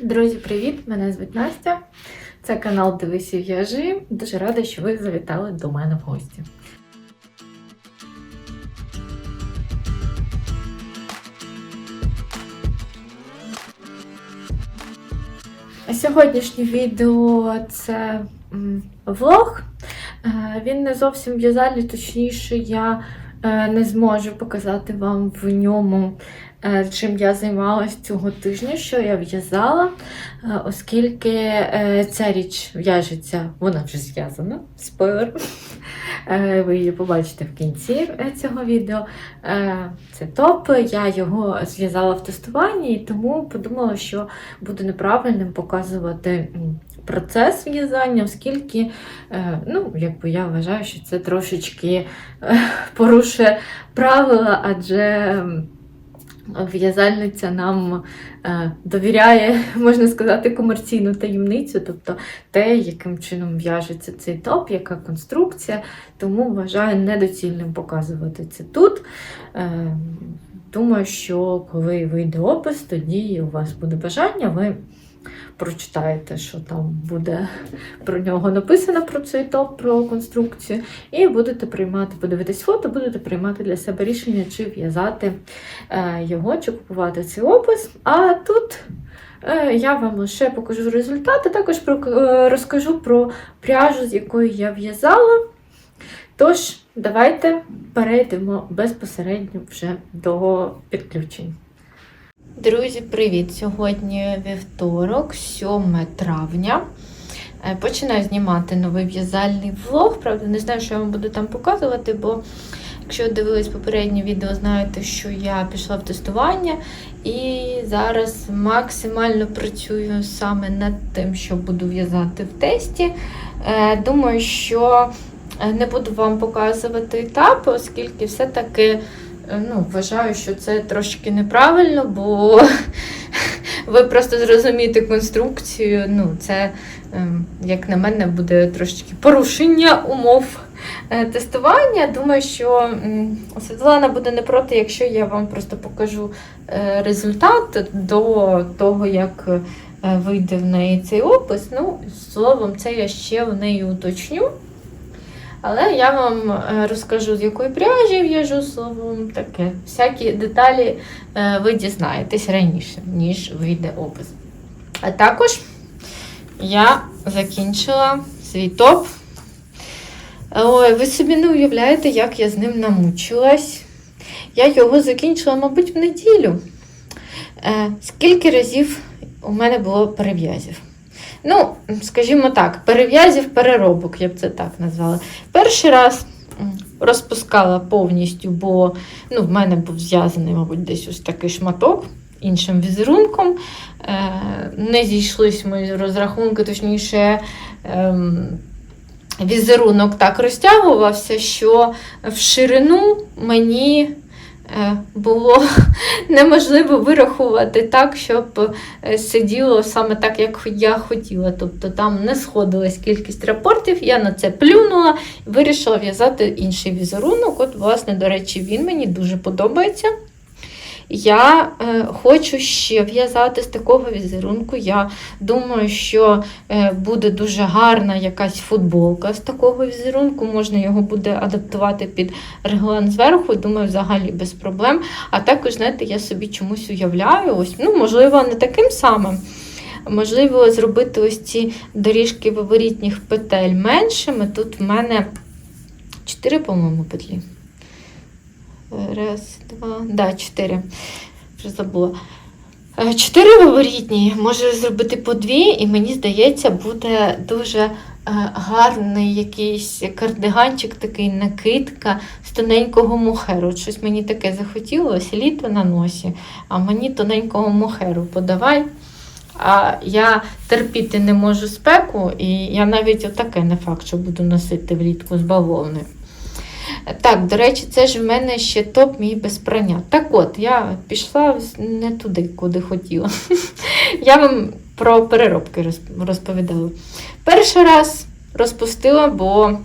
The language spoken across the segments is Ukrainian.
Друзі, привіт! Мене звуть Настя. Це канал Дивись і в'яжи. Дуже рада, що ви завітали до мене в гості. Сьогоднішнє відео це влог. Е, Він не зовсім в'язальний, точніше, я е, не зможу показати вам в ньому, чим я займалась цього тижня, що я в'язала, е, оскільки е, ця річ в'яжеться, вона вже зв'язана, спойлер. Е, Ви її побачите в кінці е, цього відео. Е, Це топ. Я його зв'язала в тестуванні, і тому подумала, що буде неправильним показувати процес в'язання, оскільки е, ну, якби я вважаю, що це трошечки е, порушує правила, адже в'язальниця нам е, довіряє, можна сказати, комерційну таємницю, тобто те, яким чином в'яжеться цей топ, яка конструкція, тому вважаю недоцільним показувати це тут. Е, Думаю, що коли вийде опис, тоді у вас буде бажання, ви прочитаєте, що там буде про нього написано, про цей топ, про конструкцію, і будете приймати, подивитись фото, будете приймати для себе рішення, чи в'язати е, його, чи купувати цей опис. А тут е, я вам лише покажу результати, також е, розкажу про пряжу, з якою я в'язала. Тож, давайте перейдемо безпосередньо вже до підключень. Друзі, привіт! Сьогодні вівторок, 7 травня. Е, Починаю знімати новий в'язальний влог. Правда, не знаю, що я вам буду там показувати, бо якщо дивились попереднє відео, знаєте, що я пішла в тестування і зараз максимально працюю саме над тим, що буду в'язати в тесті. Е, Думаю, що е, не буду вам показувати етапи, оскільки все-таки ну, вважаю, що це трошки неправильно, бо ви просто зрозумієте конструкцію. Ну, це, ем, як на мене, буде трошки порушення умов е, тестування. Думаю, що Світлана буде не проти, якщо я вам просто покажу е, результат до того, як е, вийде в неї цей опис. Ну, словом, це я ще в неї уточню. Але я вам е, розкажу, з якої пряжі в'яжу словом таке. Всякі деталі е, ви дізнаєтесь раніше, ніж вийде опис. А також я закінчила свій топ. Ой, ви собі не уявляєте, як я з ним намучилась. Я його закінчила, мабуть, в неділю. Е, Скільки разів у мене було перев'язів? Ну, скажімо так, перев'язів переробок, я б це так назвала. Перший раз розпускала повністю, бо ну, в мене був зв'язаний, мабуть, десь ось такий шматок іншим візерунком. Е, не зійшлись мої розрахунки, точніше. ем, Візерунок так розтягувався, що в ширину мені було неможливо вирахувати так, щоб е, сиділо саме так, як я хотіла. Тобто там не сходилась кількість рапортів, я на це плюнула і вирішила в'язати інший візерунок. От, власне, до речі, він мені дуже подобається. Я е, хочу ще в'язати з такого візерунку. Я думаю, що е, буде дуже гарна якась футболка з такого візерунку. Можна його буде адаптувати під реглан зверху, думаю, взагалі без проблем. А також, знаєте, я собі чомусь уявляю, ось, ну, можливо, не таким самим. Можливо, зробити ось ці доріжки виворітніх петель меншими. Тут в мене 4, по-моєму, петлі. Раз, два, да, чотири. Вже забула. Е, Чотири виворітні, можу зробити по дві, і мені здається, буде дуже е, гарний якийсь кардиганчик, такий накидка з тоненького мохеру. Щось мені таке захотілося, літо на носі, а мені тоненького мохеру подавай. А я терпіти не можу спеку, і я навіть отаке не факт, що буду носити влітку з бавовною. Так, до речі, це ж в мене ще топ мій без прання. Так от, я пішла не туди, куди хотіла. Я вам про переробки розповідала. Перший раз розпустила, бо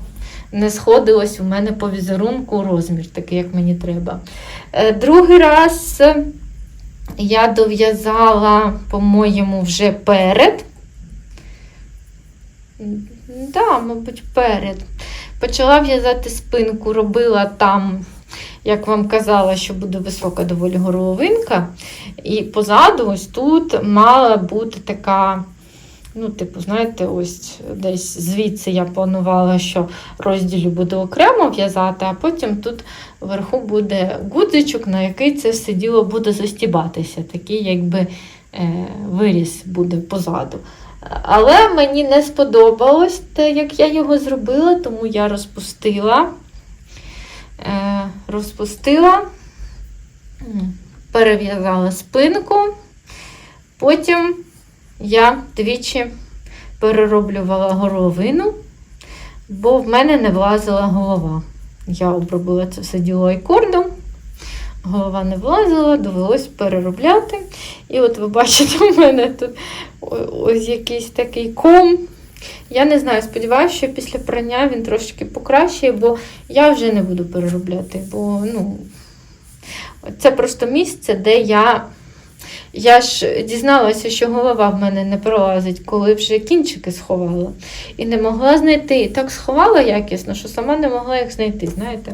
не сходилось у мене по візерунку розмір, такий, як мені треба. Е, Другий раз я дов'язала, по-моєму, вже перед. М, Да, мабуть, перед. Почала в'язати спинку, робила там, як вам казала, що буде висока доволі горловинка. І позаду, ось тут, мала бути така. Ну, типу, знаєте, ось десь звідси я планувала, що розділю буду окремо в'язати, а потім тут вверху буде гудзичок, на який це все діло буде застібатися. Такий, якби е, виріс буде позаду. Але мені не сподобалось те, як я його зробила, тому я розпустила. Е, розпустила, перев'язала спинку. Потім я двічі перероблювала горловину, бо в мене не влазила голова. Я обробила це все діло айкордом, голова не влазила, довелось переробляти. І от ви бачите, у мене тут ось якийсь такий ком. Я не знаю, сподіваюся, що після прання він трошки покращає, бо я вже не буду переробляти, бо ну, це просто місце, де я. Я ж дізналася, що голова в мене не пролазить, коли вже кінчики сховала. І не могла знайти. Так сховала якісно, що сама не могла їх знайти, знаєте.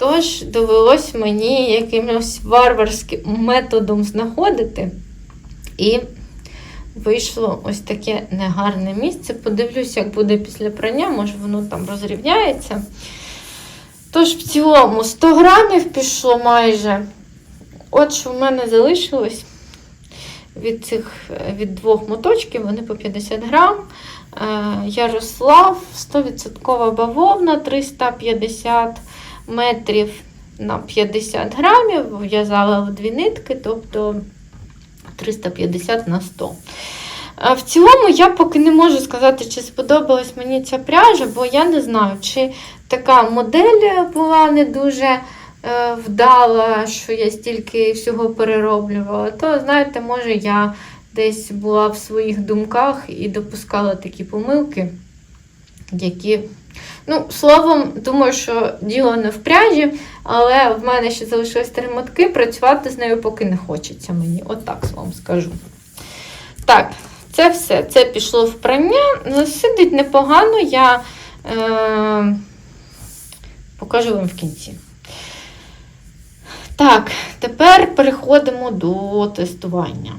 Тож довелось мені якимось варварським методом знаходити. І вийшло ось таке негарне місце. Подивлюсь, як буде після прання, може воно там розрівняється. Тож, в цілому, 100 грамів пішло майже. От що в мене залишилось від цих від двох моточків, вони по 50 грам. Е, Ярослав, 100% бавовна, 350 метрів на 50 грамів. В'язала в дві нитки, тобто 350 на 100. В цілому я поки не можу сказати, чи сподобалась мені ця пряжа, бо я не знаю, чи така модель була не дуже е, вдала, що я стільки всього перероблювала. То, знаєте, може, я десь була в своїх думках і допускала такі помилки, які. Ну, словом, думаю, що діло не в пряжі, але в мене ще залишилось три мотки, працювати з нею поки не хочеться мені. Отак вам скажу. Так, це все. Це пішло в прання. Ну, Сидить непогано, я е, покажу вам в кінці. Так, тепер переходимо до тестування.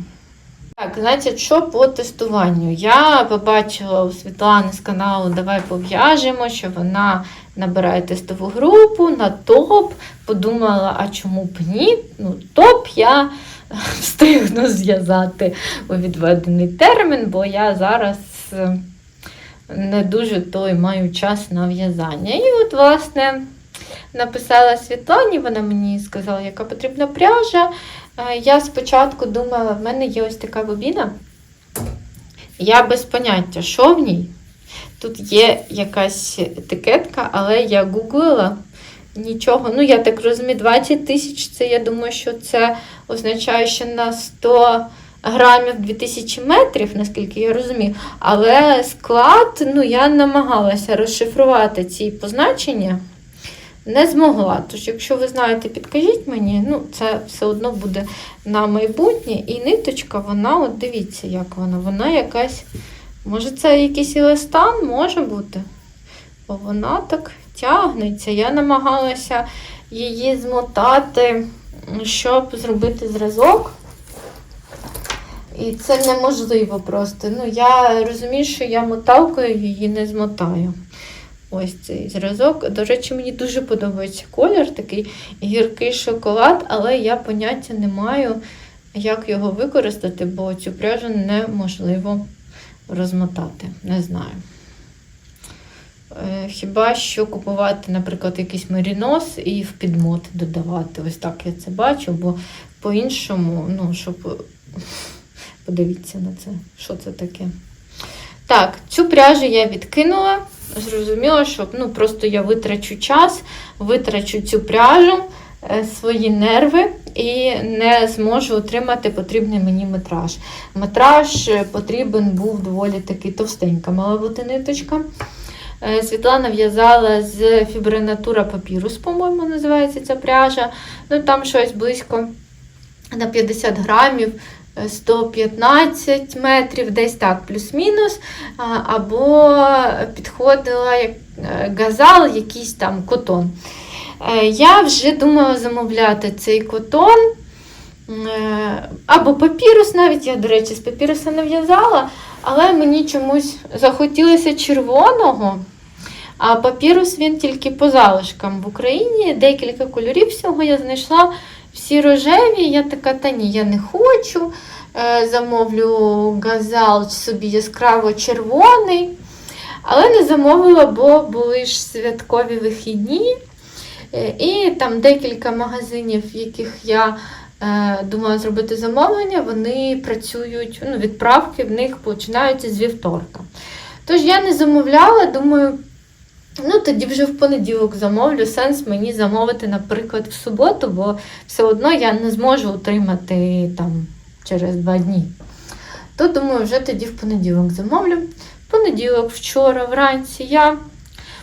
Так, значить, що по тестуванню? Я побачила у Світлани з каналу Давай пов'яжемо, що вона набирає тестову групу на топ. Подумала, а чому б ні? Ну, топ я встигну зв'язати у відведений термін, бо я зараз е, не дуже той маю час на в'язання. І от, власне, написала Світлані, вона мені сказала, яка потрібна пряжа. Е, Я спочатку думала, в мене є ось така бобіна. Я без поняття, що в ній. Тут є якась етикетка, але я гуглила нічого. Ну, я так розумію, 20 тисяч це я думаю, що це означає, що на 100 грамів 2000 метрів, наскільки я розумію. Але склад, ну, я намагалася розшифрувати ці позначення. Не змогла. Тож, якщо ви знаєте, підкажіть мені, ну, це все одно буде на майбутнє. І ниточка, вона, от дивіться, як вона. Вона якась. Може, це якийсь еластан, може бути. Бо вона так тягнеться. Я намагалася її змотати, щоб зробити зразок. І це неможливо просто. Ну, я розумію, що я моталкою її не змотаю. Ось цей зразок. До речі, мені дуже подобається колір, такий гіркий шоколад, але я поняття не маю, як його використати, бо цю пряжу неможливо розмотати. Не знаю. Е, Хіба що купувати, наприклад, якийсь мерінос і в підмот додавати. Ось так я це бачу, бо по-іншому, ну, щоб. Подивіться на це, що це таке. Так, цю пряжу я відкинула. Зрозуміла, що ну, просто я витрачу час, витрачу цю пряжу, е, свої нерви і не зможу отримати потрібний мені метраж. Метраж е, потрібен був доволі такий товстенька, мала бути ниточка. Е, Світлана в'язала з фібринатура папірус, по-моєму, називається ця пряжа. Ну там щось близько на 50 грамів. Е, 115 метрів, десь так, плюс-мінус, або підходила як е, газал, якийсь там котон. Е, Я вже думала замовляти цей котон. Е, Або папірус навіть, я, до речі, з папіруса не в'язала, але мені чомусь захотілося червоного. А папірус він тільки по залишкам в Україні. Декілька кольорів всього я знайшла всі рожеві. Я така, та ні, я не хочу. Е, Замовлю газал собі яскраво червоний. Але не замовила, бо були ж святкові вихідні. Е, І там декілька магазинів, в яких я е, думала зробити замовлення, вони працюють, ну, відправки в них починаються з вівторка. Тож я не замовляла, думаю, ну тоді вже в понеділок замовлю. Сенс мені замовити, наприклад, в суботу, бо все одно я не зможу отримати там через два дні. То думаю, вже тоді в понеділок замовлю. В понеділок, вчора, вранці я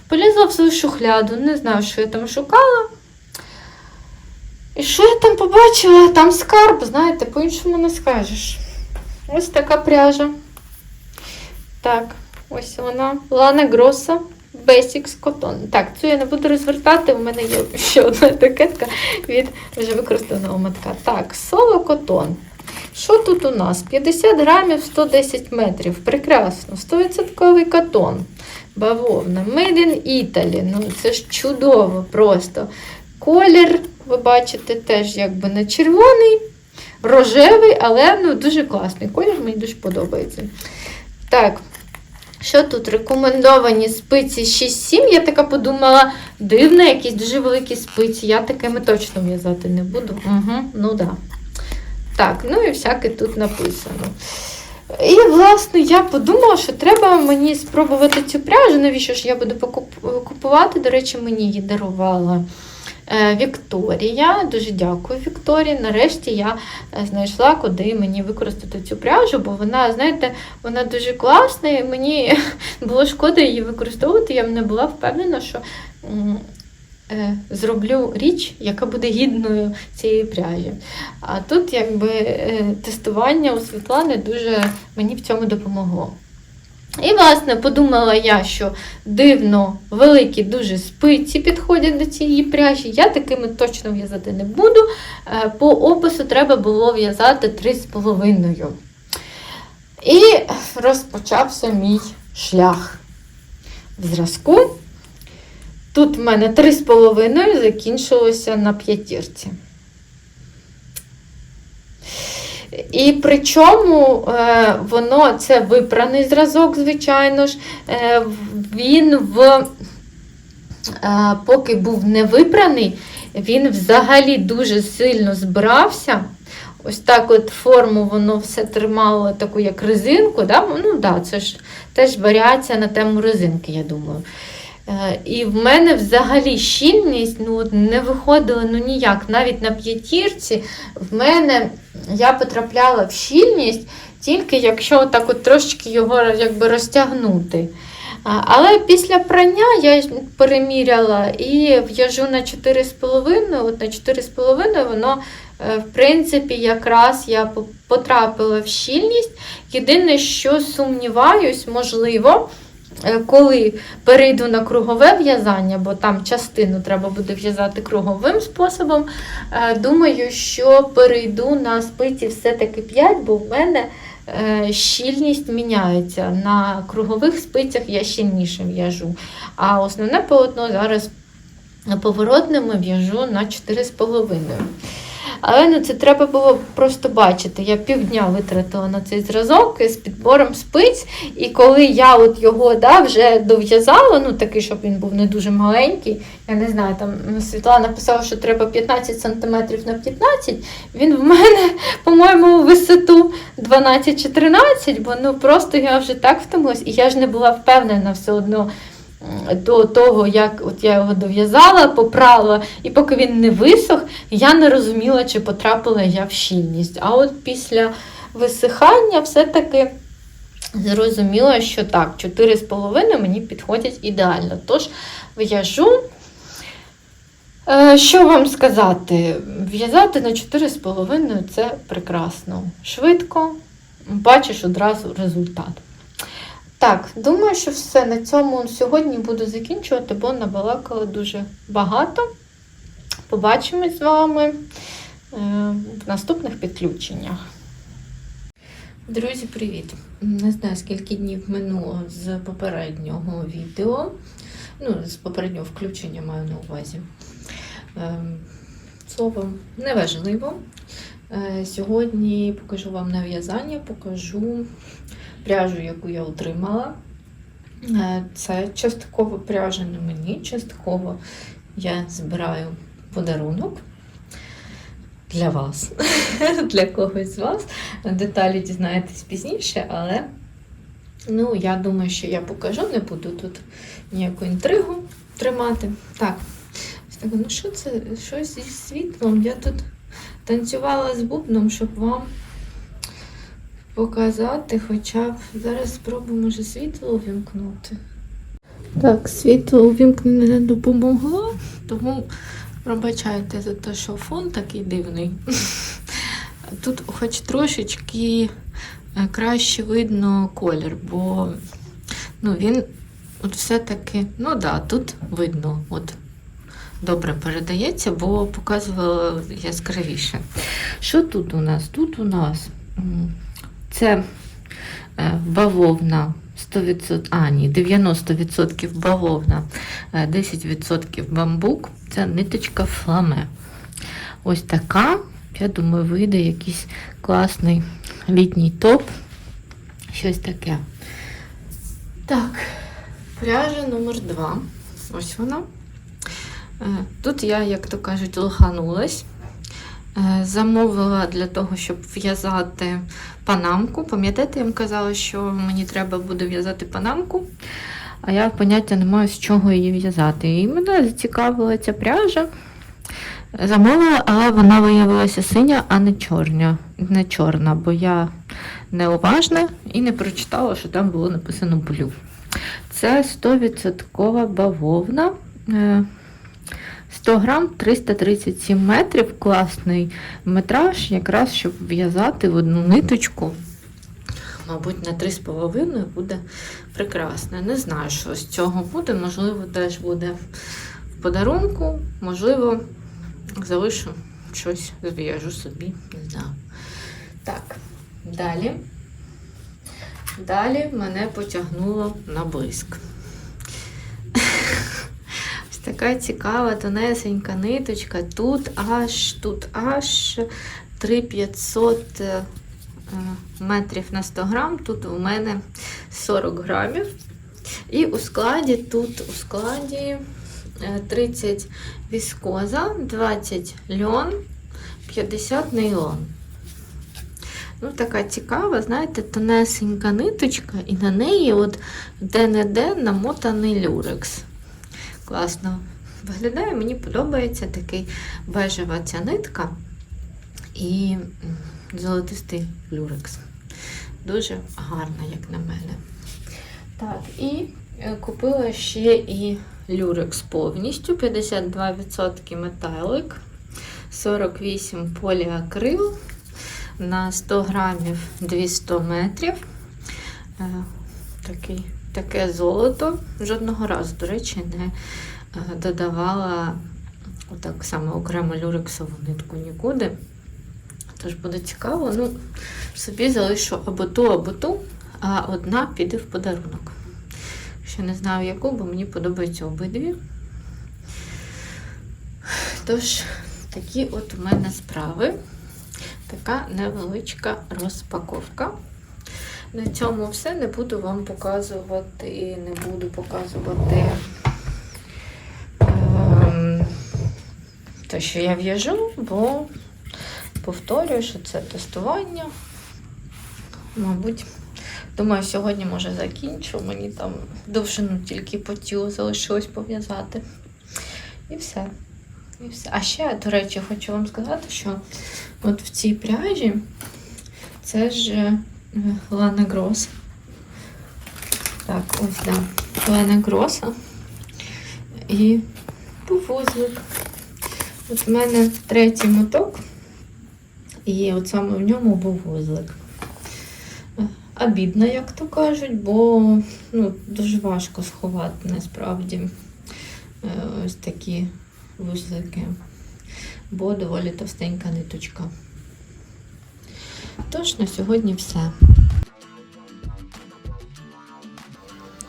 полізла в свою шухляду, не знаю, що я там шукала. І що я там побачила? Там скарб, знаєте, по-іншому не скажеш. Ось така пряжа. Так, ось вона. Лана Гроса Basics Cotton. Так, цю я не буду розвертати, у мене є ще одна етикетка від вже використаного матка. Так, соло котон. Що тут у нас? 50 грамів 110 метрів. Прекрасно. 100% катон. Бавовна. Made in Italy. Ну, це ж чудово просто. Колір, ви бачите, теж якби не червоний, рожевий, але ну, дуже класний колір, мені дуже подобається. Так, що тут? Рекомендовані спиці 6-7. Я така подумала, дивно, якісь дуже великі спиці. Я такими точно в'язати не буду. Угу, ну да. Так, ну і всяке тут написано. І, власне, я подумала, що треба мені спробувати цю пряжу. Навіщо ж я буду купувати? До речі, мені її дарувала Вікторія. Дуже дякую, Вікторії. Нарешті я е, знайшла, куди мені використати цю пряжу, бо вона, знаєте, вона дуже класна, і мені було шкода її використовувати. Я не була впевнена, що е, зроблю річ, яка буде гідною цієї пряжі. А тут якби е, тестування у Світлани дуже мені в цьому допомогло. І, власне, подумала я, що дивно великі дуже спиці підходять до цієї пряжі. Я такими точно в'язати не буду. Е, По опису треба було в'язати 3,5. І розпочався мій шлях в зразку. Тут в мене 3,5 закінчилося на п'ятірці. І причому е, воно це випраний зразок, звичайно ж. Е, він в, е, поки був не випраний, він взагалі дуже сильно збирався. Ось так от форму воно все тримало таку як резинку. Да? Ну да, це ж теж варіація на тему резинки, я думаю. Е, І в мене взагалі щільність ну, не виходила ну, ніяк. Навіть на п'ятірці в мене я потрапляла в щільність тільки якщо так от трошечки його якби розтягнути. Але після прання я переміряла і в'яжу на 4,5, от на 4,5 воно, е, в принципі, якраз я потрапила в щільність. Єдине, що сумніваюсь, можливо, коли перейду на кругове в'язання, бо там частину треба буде в'язати круговим способом. е, Думаю, що перейду на спиці все-таки 5, бо в мене е, щільність міняється. На кругових спицях я щільніше в'яжу. А основне полотно зараз поворотними в'яжу на 4,5. Але ну, це треба було просто бачити. Я півдня витратила на цей зразок з підбором спиць, і коли я от його да, вже дов'язала, ну такий, щоб він був не дуже маленький, я не знаю, там ну, Світлана писала, що треба 15 см на 15 він в мене, по-моєму, висоту 12 чи 13, бо ну просто я вже так втомилась, і я ж не була впевнена все одно до того, як от я його дов'язала, попрала, і поки він не висох, я не розуміла, чи потрапила я в щільність. А от після висихання все-таки зрозуміла, що так, 4,5 мені підходять ідеально. Тож в'яжу. Е, Що вам сказати? В'язати на 4,5 це прекрасно. Швидко, бачиш одразу результат. Так, думаю, що все на цьому сьогодні буду закінчувати, бо набалакала дуже багато. Побачимось з вами е, в наступних підключеннях. Друзі, привіт! Не знаю, скільки днів минуло з попереднього відео. Ну, з попереднього включення маю на увазі. Ем, Словом, неважливо. Е, Сьогодні покажу вам нав'язання, покажу пряжу, яку я отримала. Е, Це частково пряжа не мені, частково я збираю подарунок для вас, для когось з вас. Деталі дізнаєтесь пізніше, але ну, я думаю, що я покажу, не буду тут ніяку інтригу тримати. Так, ну що це? Щось зі світлом. Я тут танцювала з бубном, щоб вам показати, хоча б зараз спробую, може, світло увімкнути. Так, світло увімкнення не допомогло, тому пробачайте за те, що фон такий дивний. Тут хоч трошечки е, краще видно колір, бо ну, він от все-таки, ну да, тут видно. От добре передається, бо показувала яскравіше. Що тут у нас? Тут у нас це е, бавовна 100%, а, ні, 90% бавовна, е, 10% бамбук. Це ниточка фламе. Ось така. Я думаю, вийде якийсь класний літній топ. Щось таке. Так, пряжа номер 2. Ось вона. Е, Тут я, як то кажуть, лоханулась. Е, Замовила для того, щоб в'язати панамку. Пам'ятаєте, я вам казала, що мені треба буде в'язати панамку, а я поняття не маю, з чого її в'язати. І мене зацікавила ця пряжа. Замовила, але вона виявилася синя, а не чорна, не чорна, бо я неуважна і не прочитала, що там було написано блю. Це 100% бавовна. Е, 100 грам 337 метрів, класний метраж, якраз щоб в'язати в одну ниточку. Мабуть, на 3,5 буде прекрасно. Не знаю, що з цього буде. Можливо, теж буде в подарунку, можливо, залишу щось, зв'яжу собі, не знаю. Так, далі. Далі мене потягнуло на блиск. Така цікава тонесенька ниточка. Тут аж тут аж 3500 е, метрів на 100 грам. Тут у мене 40 грамів. І у складі тут у складі е, 30 віскоза, 20 льон, 50 нейлон. Ну, така цікава, знаєте, тонесенька ниточка, і на неї от де-не-де намотаний люрекс. Класно виглядає, мені подобається такий бежева ця нитка і золотистий люрекс. Дуже гарна, як на мене. Так, і е, купила ще і люрекс повністю, 52% металик, 48 поліакрил, на 100 грамів 200 метрів. Е, Такий, таке золото. Жодного разу, до речі, не е, додавала отак само окремо люрексову нитку нікуди. Тож буде цікаво. Ну, собі залишу або ту, або ту, а одна піде в подарунок. Ще не знаю яку, бо мені подобаються обидві. Тож, такі от у мене справи. Така невеличка розпаковка. На цьому все. Не буду вам показувати, не буду показувати ем, те, що я в'яжу, бо повторюю, що це тестування. Мабуть, думаю, сьогодні може закінчу. Мені там довжину тільки по тілу залишилось пов'язати. І все. І все. А ще, до речі, хочу вам сказати, що от в цій пряжі це ж е, Лана Грос. Так, ось да. Лена Гроса і повозлик. От в мене третій моток, і от саме в ньому був вузлик. Обідно, як то кажуть, бо ну, дуже важко сховати насправді е, ось такі вузлики, бо доволі товстенька ниточка. Тож на сьогодні все.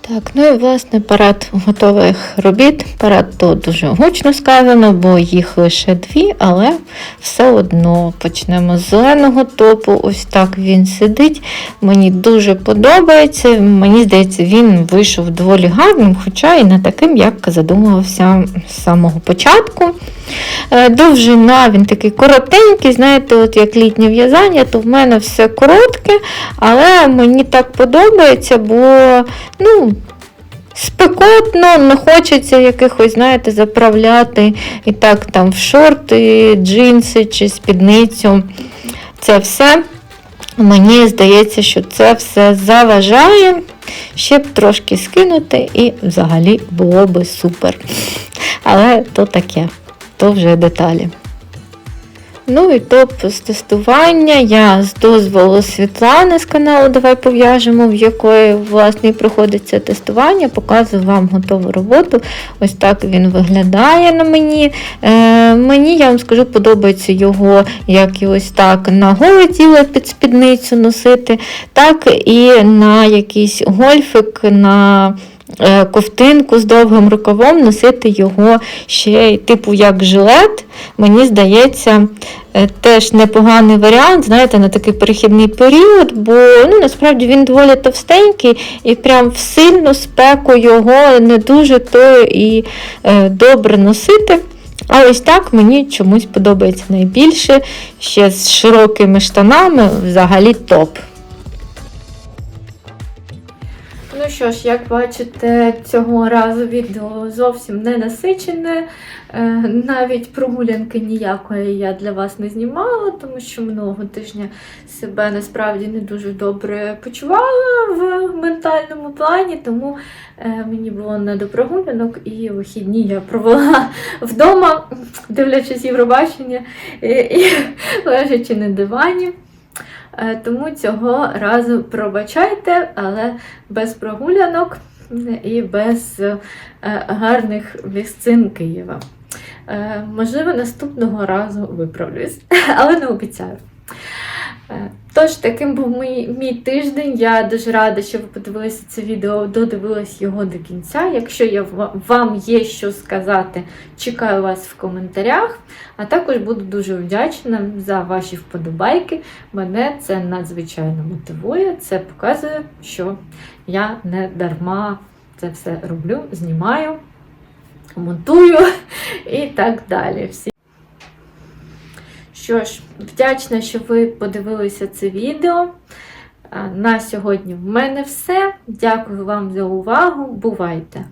Так, ну і власне парад готових робіт. Парад то дуже гучно сказано, бо їх лише дві, але все одно почнемо з зеленого топу. Ось так він сидить. Мені дуже подобається. Мені здається, він вийшов доволі гарним, хоча і не таким, як задумувався з самого початку. Е, Довжина він такий коротенький, знаєте, от як літнє в'язання, то в мене все коротке, але мені так подобається, бо ну, спекотно, не хочеться якихось, знаєте, заправляти і так там в шорти, джинси чи спідницю. Це все. Мені здається, що це все заважає. Ще б трошки скинути, і взагалі було би супер. Але то таке то вже деталі. Ну і топ з тестування. Я з дозволу Світлани з каналу Давай пов'яжемо, в якої власне проходиться тестування, показую вам готову роботу. Ось так він виглядає на мені. Е, мені, я вам скажу, подобається його як і ось так на голе тіло під спідницю носити, так і на якийсь гольфик. на Ковтинку з довгим рукавом носити його ще типу як жилет, мені здається, е, теж непоганий варіант, знаєте, на такий перехідний період, бо ну, насправді він доволі товстенький і прям в сильну спеку його не дуже то і е, добре носити. А ось так мені чомусь подобається найбільше. Ще з широкими штанами взагалі топ. Що ж, як бачите, цього разу відео зовсім не насичене. Е, Навіть прогулянки ніякої я для вас не знімала, тому що минулого тижня себе насправді не дуже добре почувала в ментальному плані, тому е, мені було не до прогулянок і вихідні я провела вдома, дивлячись Євробачення і, і лежачи на дивані. Е, Тому цього разу пробачайте, але без прогулянок і без е, гарних місцин Києва. Е, Можливо, наступного разу виправлюсь, але не обіцяю. Е, Тож, таким був мій, мій тиждень. Я дуже рада, що ви подивилися це відео, додивились його до кінця. Якщо я, вам є що сказати, чекаю вас в коментарях. А також буду дуже вдячна за ваші вподобайки. Мене це надзвичайно мотивує. Це показує, що я не дарма це все роблю, знімаю, монтую і так далі. Всі що ж, вдячна, що ви подивилися це відео. На сьогодні в мене все. Дякую вам за увагу. Бувайте!